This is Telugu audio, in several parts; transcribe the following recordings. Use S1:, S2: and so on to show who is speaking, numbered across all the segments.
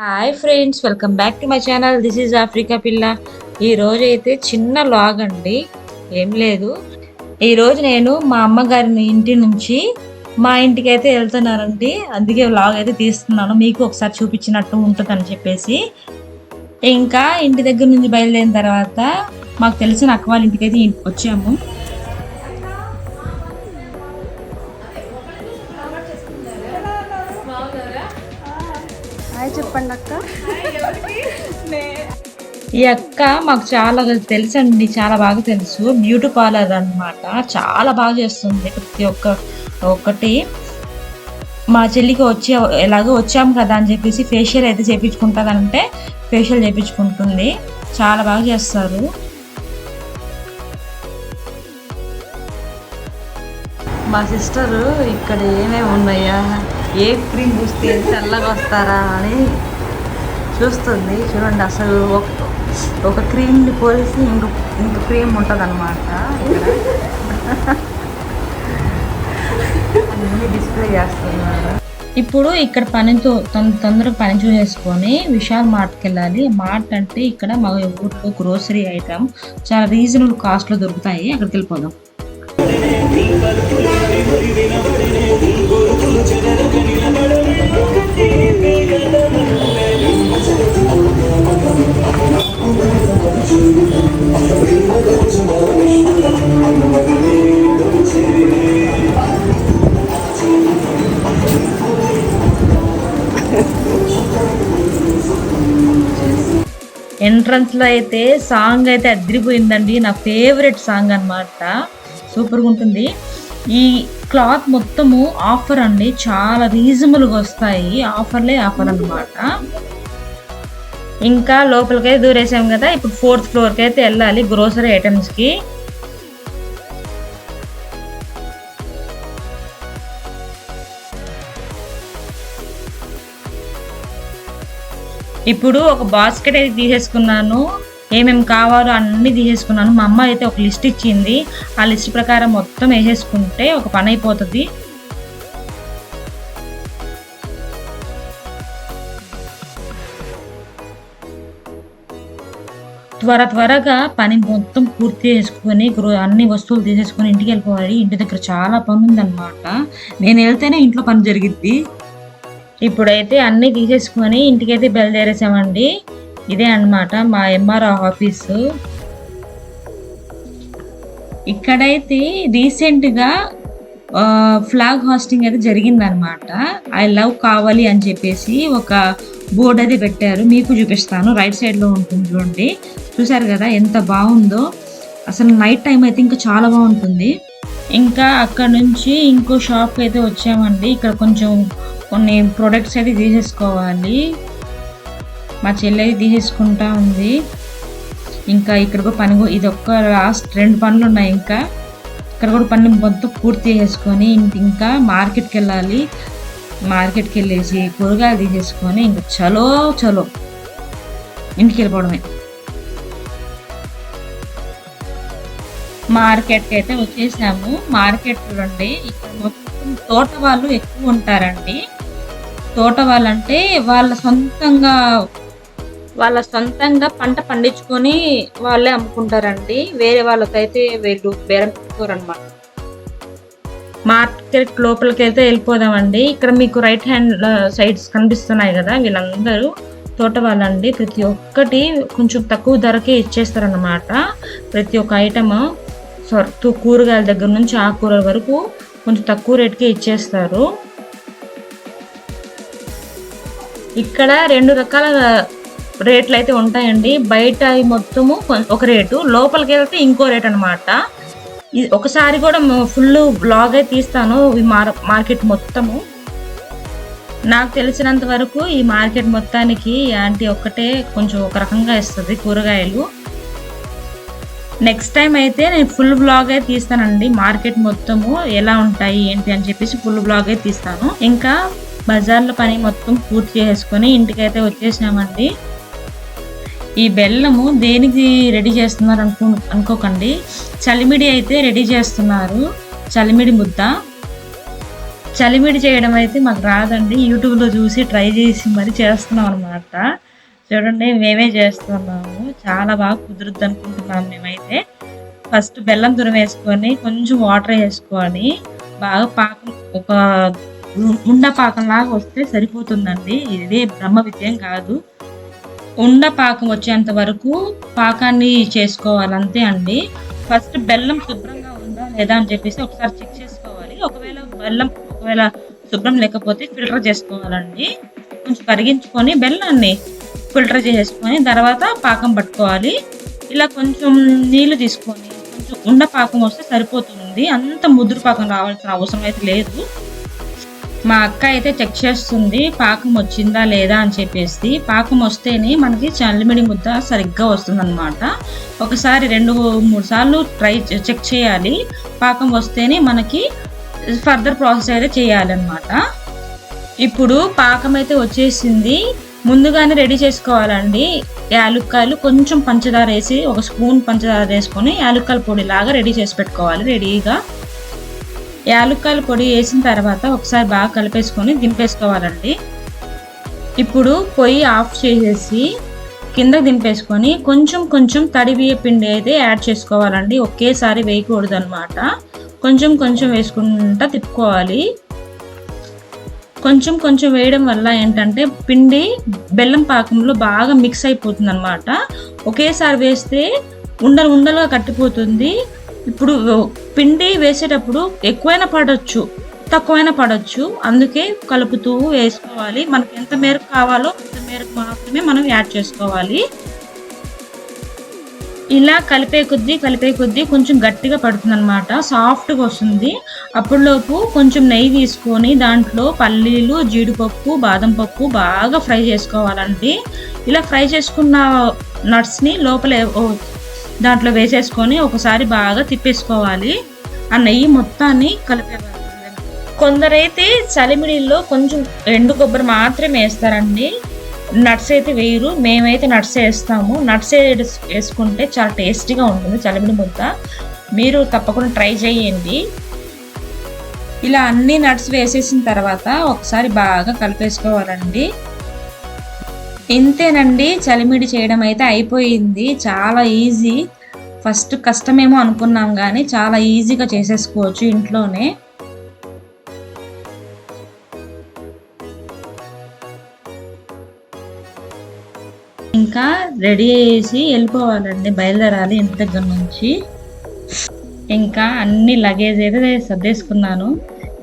S1: Hi friends welcome back to my channel this is Africa పిల్ల ఈ రోజు అయితే చిన్న లాగ్ అండి. ఏం లేదు. ఈరోజు నేను మా అమ్మగారిని ఇంటి నుంచి మా ఇంటికి అయితే వెళ్తున్నానండి. అందుకే లాగ్ అయితే తీస్తున్నాను. మీకు ఒకసారి చూపించినట్టు ఉంటుందని చెప్పేసి. ఇంకా ఇంటి దగ్గర నుంచి బయలుదేరిన తర్వాత మాకు తెలిసిన అక్క వాళ్ళ ఇంటికి అయితే వచ్చాము. ఈ అక్క మాకు చాలా తెలుసండి చాలా బాగా తెలుసు. బ్యూటీ పార్లర్ అన్నమాట. చాలా బాగా చేస్తుంది ప్రతి ఒక్క ఒక్కటి. మా చెల్లికి వచ్చే ఎలాగో వచ్చాము కదా అని చెప్పేసి ఫేషియల్ అయితే చేయించుకుంటుందంటే ఫేషియల్ చేయించుకుంటుంది చాలా బాగా చేస్తారు. మా సిస్టర్ ఇక్కడ ఏమేమి ఉన్నాయా? ఏ క్రీమ్ పూస్తే చల్లగా వస్తారా అని చూస్తుంది. చూడండి అసలు ఒక ఒక క్రీమ్ని పోలిసి ఇంక ఇంక క్రీమ్ ఉంటుంది అనమాట అన్ని డిస్ప్లే చేస్తున్నారు. ఇప్పుడు ఇక్కడ పనితో తొందరగా పని చూసేసుకొని విశాల్ మార్ట్కి వెళ్ళాలి. మార్ట్ అంటే ఇక్కడ మా ఊర్లో గ్రోసరీ ఐటమ్. చాలా రీజనబుల్ కాస్ట్లో దొరుకుతాయి. అక్కడికి వెళ్ళిపోదాం. లో అయితే సాంగ్ అయితే అదిరిపోయిందండి. నా ఫేవరెట్ సాంగ్ అన్నమాట. సూపర్గా ఉంటుంది. ఈ క్లాత్ మొత్తము ఆఫర్ అండి. చాలా రీజనబుల్గా వస్తాయి. ఆఫర్లే ఆఫర్ అన్నమాట. ఇంకా లోపలికైతే దూరేసాం కదా. ఇప్పుడు ఫోర్త్ ఫ్లోర్కి అయితే వెళ్ళాలి గ్రోసరీ ఐటమ్స్కి. ఇప్పుడు ఒక బాస్కెట్ అయితే తీసేసుకున్నాను. ఏమేమి కావాలో అన్నీ తీసేసుకున్నాను. మా అమ్మ అయితే ఒక లిస్ట్ ఇచ్చింది. ఆ లిస్ట్ ప్రకారం మొత్తం వేసేసుకుంటే ఒక పని అయిపోతుంది. త్వర త్వరగా పని మొత్తం పూర్తి చేసుకొని అన్ని వస్తువులు తీసేసుకొని ఇంటికి వెళ్ళిపోవాలి. ఇంటి దగ్గర చాలా పని ఉందన్నమాట నేను వెళ్తేనే ఇంట్లో పని జరిగిద్ది. ఇప్పుడైతే అన్నీ తీసేసుకొని ఇంటికైతే బయలుదేరేసామండి. ఇదే అన్నమాట మా ఎంఆర్ఓ ఆఫీసు. ఇక్కడైతే రీసెంట్గా ఫ్లాగ్ హాస్టింగ్ అయితే జరిగిందనమాట ఐ లవ్ కావాలి అని చెప్పేసి ఒక బోర్డ్ అది పెట్టారు. మీకు చూపిస్తాను. రైట్ సైడ్లో ఉంటుంది చూడండి. చూసారు కదా ఎంత బాగుందో. అసలు నైట్ టైం అయితే ఇంకా చాలా బాగుంటుంది. ఇంకా అక్కడ నుంచి ఇంకో షాప్కి అయితే వచ్చామండి. ఇక్కడ కొంచెం కొన్ని ప్రొడక్ట్స్ అయితే తీసేసుకోవాలి. మా చెల్లి అయితే తీసేసుకుంటా ఉంది. ఇంకా ఇక్కడ కూడా పని ఇది ఒక్క లాస్ట్ రెండు పనులు ఉన్నాయి ఇంకా. ఇక్కడ కూడా పనులు మొత్తం పూర్తి చేసుకొని ఇంక- ఇంకా మార్కెట్కి వెళ్ళాలి. మార్కెట్కి వెళ్ళేసి కూరగాయలు తీసేసుకొని ఇంకా చలో చలో ఇంటికి వెళ్ళిపోవడమే. మార్కెట్కి అయితే వచ్చేసాము. మార్కెట్ చూడండి ఇక్కడ మొత్తం తోట వాళ్ళు ఎక్కువ ఉంటారండి. తోట వాళ్ళంటే వాళ్ళ సొంతంగా వాళ్ళ సొంతంగా పంట పండించుకొని వాళ్ళే అమ్ముకుంటారండి. వేరే వాళ్ళకైతే వీళ్ళు బేరం పెట్టుకోరనమాట మార్కెట్ లోపలికి అయితే వెళ్ళిపోదామండి. ఇక్కడ మీకు రైట్ హ్యాండ్ సైడ్స్ కనిపిస్తున్నాయి కదా వీళ్ళందరూ. తోట వాళ్ళండి. ప్రతి ఒక్కటి కొంచెం తక్కువ ధరకే ఇచ్చేస్తారనమాట ప్రతి ఒక్క ఐటమ్ సో కూరగాయల దగ్గర నుంచి ఆకుకూరల వరకు కొంచెం తక్కువ రేట్కే ఇచ్చేస్తారు. ఇక్కడ రెండు రకాల రేట్లు అయితే ఉంటాయండి. బయట మొత్తము ఒక రేటు లోపలికి వెళ్తే ఇంకో రేట్ అనమాట ఒకసారి కూడా ఫుల్ బ్లాగ్ అయితే తీస్తాను. ఈ మార్ మార్కెట్ మొత్తము. నాకు తెలిసినంత వరకు ఈ మార్కెట్ మొత్తానికి ఆంటీ ఒక్కటే కొంచెం ఒక రకంగా ఇస్తుంది కూరగాయలు. నెక్స్ట్ టైం అయితే నేను ఫుల్ బ్లాగ్ అయితే తీస్తానండి. మార్కెట్ మొత్తము ఎలా ఉంటాయి ఏంటి అని చెప్పేసి ఫుల్ బ్లాగ్ అయితే తీస్తాను. ఇంకా బజార్లో పని మొత్తం పూర్తి చేసుకొని ఇంటికైతే వచ్చేసామండి ఈ బెల్లము దేనికి రెడీ చేస్తున్నారు అనుకో అనుకోకండి. చలిమిడి అయితే రెడీ చేస్తున్నారు. చలిమిడి ముద్ద. చలిమిడి చేయడం అయితే మాకు రాదండి. యూట్యూబ్లో చూసి ట్రై చేసి మరి చేస్తున్నాం అనమాట చూడండి మేమే చేస్తున్నాము. చాలా బాగా కుదురుద్ది అనుకుంటున్నాం మేమైతే. ఫస్ట్ బెల్లం తురం వేసుకొని కొంచెం వాటర్ వేసుకొని బాగా పాకం ఒక ఉండ పాకంలాగా వస్తే సరిపోతుందండి. ఇదే బ్రహ్మ విద్యం కాదు. ఉండ పాకం వచ్చేంత వరకు పాకాన్ని చేసుకోవాలి అంతే అండి. ఫస్ట్ బెల్లం శుభ్రంగా ఉందా లేదా అని చెప్పేసి ఒకసారి చెక్ చేసుకోవాలి. ఒకవేళ బెల్లం ఒకవేళ శుభ్రం లేకపోతే ఫిల్టర్ చేసుకోవాలండి. కొంచెం కరిగించుకొని బెల్లాన్ని ఫిల్టర్ చేసుకొని తర్వాత పాకం పట్టుకోవాలి. ఇలా కొంచెం నీళ్ళు తీసుకొని కొంచెం ఉండ పాకం వస్తే సరిపోతుంది. అంత ముదురు పాకం రావాల్సిన అవసరం అయితే లేదు. మా అక్క అయితే చెక్ చేస్తుంది పాకం వచ్చిందా లేదా అని చెప్పేసి. పాకం వస్తేనే మనకి చల్లిమిడి ముద్ద సరిగ్గా వస్తుందన్నమాట. ఒకసారి రెండు మూడు సార్లు ట్రై చెక్ చేయాలి. పాకం వస్తేనే మనకి ఫర్దర్ ప్రాసెస్ అయితే చేయాలన్నమాట. ఇప్పుడు పాకం అయితే వచ్చేసింది. ముందుగానే రెడీ చేసుకోవాలండి. యాలుక్కాయలు కొంచెం పంచదార వేసి ఒక స్పూన్ పంచదార వేసుకొని యాలుక్కాయల పొడి లాగా రెడీ చేసి పెట్టుకోవాలి రెడీగా. యాలుక్కాయల పొడి వేసిన తర్వాత ఒకసారి బాగా కలిపేసుకొని దింపేసుకోవాలండి. ఇప్పుడు పొయ్యి ఆఫ్ చేసేసి కింద దింపేసుకొని కొంచెం కొంచెం తడి బియ్య పిండి అయితే యాడ్ చేసుకోవాలండి. ఒకేసారి వేయకూడదు అనమాట కొంచెం కొంచెం వేసుకుంటా తిప్పుకోవాలి. కొంచెం కొంచెం వేయడం వల్ల ఏంటంటే పిండి బెల్లం పాకంలో బాగా మిక్స్ అయిపోతుంది అనమాట ఒకేసారి వేస్తే ఉండలు ఉండలుగా కట్టిపోతుంది. ఇప్పుడు పిండి వేసేటప్పుడు ఎక్కువైనా పడవచ్చు తక్కువైనా పడవచ్చు అందుకే కలుపుతూ వేసుకోవాలి. మనకు ఎంత మేరకు కావాలో అంత మేరకు మాత్రమే మనం యాడ్ చేసుకోవాలి. ఇలా కలిపే కొద్దీ కలిపే కొద్దీ కొంచెం గట్టిగా పడుతుంది అనమాట సాఫ్ట్గా వస్తుంది. అప్పటిలోపు కొంచెం నెయ్యి తీసుకొని దాంట్లో పల్లీలు జీడిపప్పు బాదం పప్పు బాగా ఫ్రై చేసుకోవాలండి. ఇలా ఫ్రై చేసుకున్న నట్స్ని లోపల దాంట్లో వేసేసుకొని ఒకసారి బాగా తిప్పేసుకోవాలి. ఆ నెయ్యి మొత్తాన్ని కలిపేవాలి కొందరైతే చలిమిడిల్లో కొంచెం ఎండు కొబ్బరి మాత్రమే వేస్తారండి. నట్స్ అయితే వేయరు. మేమైతే నట్స్ వేస్తాము. నట్స్ వేసుకుంటే చాలా టేస్టీగా ఉంటుంది చలిమిడి ముద్ద. మీరు తప్పకుండా ట్రై చేయండి. ఇలా అన్ని నట్స్ వేసేసిన తర్వాత ఒకసారి బాగా కలిపేసుకోవాలండి. ఇంతేనండి చలిమిడి చేయడం అయితే అయిపోయింది. చాలా ఈజీ. ఫస్ట్ కష్టమేమో అనుకున్నాం కానీ చాలా ఈజీగా చేసేసుకోవచ్చు ఇంట్లోనే. ఇంకా రెడీ అయ్యేసి వెళ్ళిపోవాలండి బయలుదేరాలి ఇంటి దగ్గర నుంచి. ఇంకా అన్ని లగేజ్ అయితే సర్దేసుకున్నాను.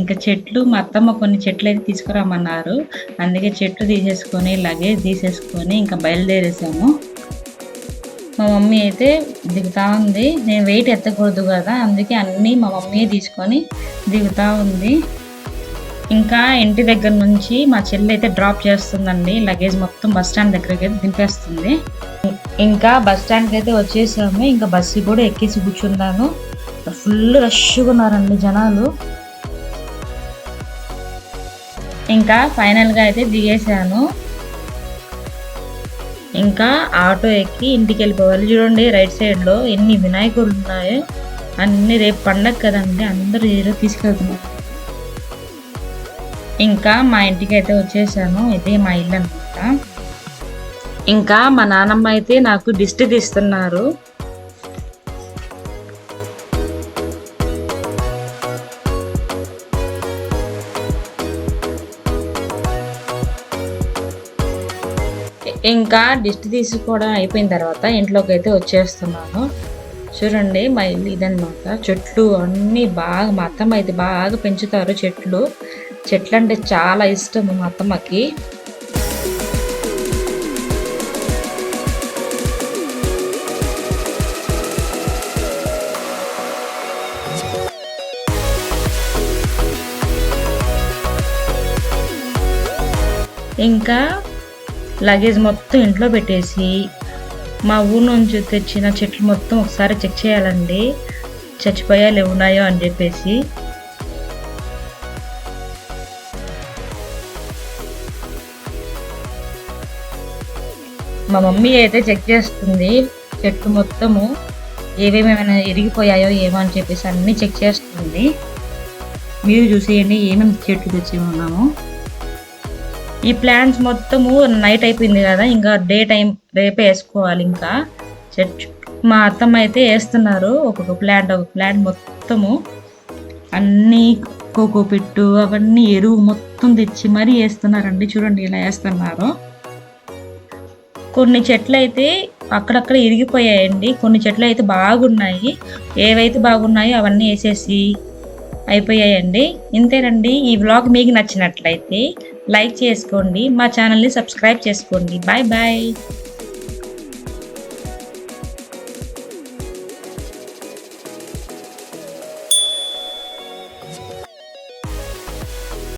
S1: ఇంకా చెట్లు మా అత్తమ్మ కొన్ని చెట్లు అయితే తీసుకురామన్నారు అందుకే చెట్లు తీసేసుకొని లగేజ్ తీసేసుకొని ఇంకా బయలుదేరేసాము. మా మమ్మీ అయితే దిగుతా ఉంది. నేను వెయిట్ ఎత్తకూడదు కదా అందుకే అన్నీ మా మమ్మీ తీసుకొని దిగుతా ఉంది. ఇంకా ఇంటి దగ్గర నుంచి మా చెల్లి అయితే డ్రాప్ చేస్తుందండి. లగేజ్ మొత్తం బస్ స్టాండ్ దగ్గరికి అయితే దింపేస్తుంది. ఇంకా బస్ స్టాండ్కి అయితే వచ్చేసాము. ఇంకా బస్సు కూడా ఎక్కేసి కూర్చున్నాను. ఫుల్ రష్గా ఉన్నారండి జనాలు. ఇంకా ఫైనల్గా అయితే దిగేసాను ఇంకా ఆటో ఎక్కి ఇంటికి వెళ్ళిపోవాలి. చూడండి రైట్ సైడ్లో ఎన్ని వినాయకులు ఉన్నాయో అన్ని రేపు పండగ కదండి అందరూ ఏదో తీసుకెళ్తున్నారు. ఇంకా మా ఇంటికి అయితే వచ్చేసాను. ఇదే మా ఇల్లు అనమాట ఇంకా మా నాన్నమ్మ అయితే నాకు దిష్టి తీస్తున్నారు. ఇంకా దిష్టి తీసుకోవడం అయిపోయిన తర్వాత ఇంట్లోకి అయితే వచ్చేస్తున్నాను. చూడండి మా ఇల్లు ఇదనమాట చెట్లు అన్నీ బాగా మా అత్తమ్మ అయితే బాగా పెంచుతారు చెట్లు. చెట్లు అంటే చాలా ఇష్టం మా అత్తమ్మకి. ఇంకా లగేజ్ మొత్తం ఇంట్లో పెట్టేసి మా ఊరు నుంచి తెచ్చిన చెట్లు మొత్తం ఒకసారి చెక్ చేయాలండి. చచ్చిపోయాలు లేవున్నాయో అని చెప్పేసి. మా మమ్మీ అయితే చెక్ చేస్తుంది చెట్టు మొత్తము ఏవేమేమైనా ఇరిగిపోయాయో ఏమో అని చెప్పేసి అన్నీ చెక్ చేస్తుంది. మీరు చూసేయండి ఏమేమి చెట్లు తెచ్చి ఉన్నాము. ఈ ప్లాంట్స్ మొత్తము నైట్ అయిపోయింది కదా ఇంకా డే టైం రేపే వేసుకోవాలి ఇంకా. చెట్టు మా అత్తమ్మ అయితే వేస్తున్నారు ఒక్కొక్క ప్లాంట్ ఒక ప్లాంట్ మొత్తము. అన్నీ కోకో పెట్టు అవన్నీ ఎరువు మొత్తం తెచ్చి మరీ వేస్తున్నారండి. చూడండి ఇలా వేస్తున్నారు. కొన్ని చెట్లు అయితే అక్కడక్కడ ఇరిగిపోయాయండి. కొన్ని చెట్లు అయితే బాగున్నాయి. ఏవైతే బాగున్నాయో అవన్నీ వేసేసి అయిపోయాయండి. ఇంతేనండి. ఈ వ్లాగ్ మీకు నచ్చినట్లయితే లైక్ చేసుకోండి. మా ఛానల్ని సబ్స్క్రైబ్ చేసుకోండి. Bye bye.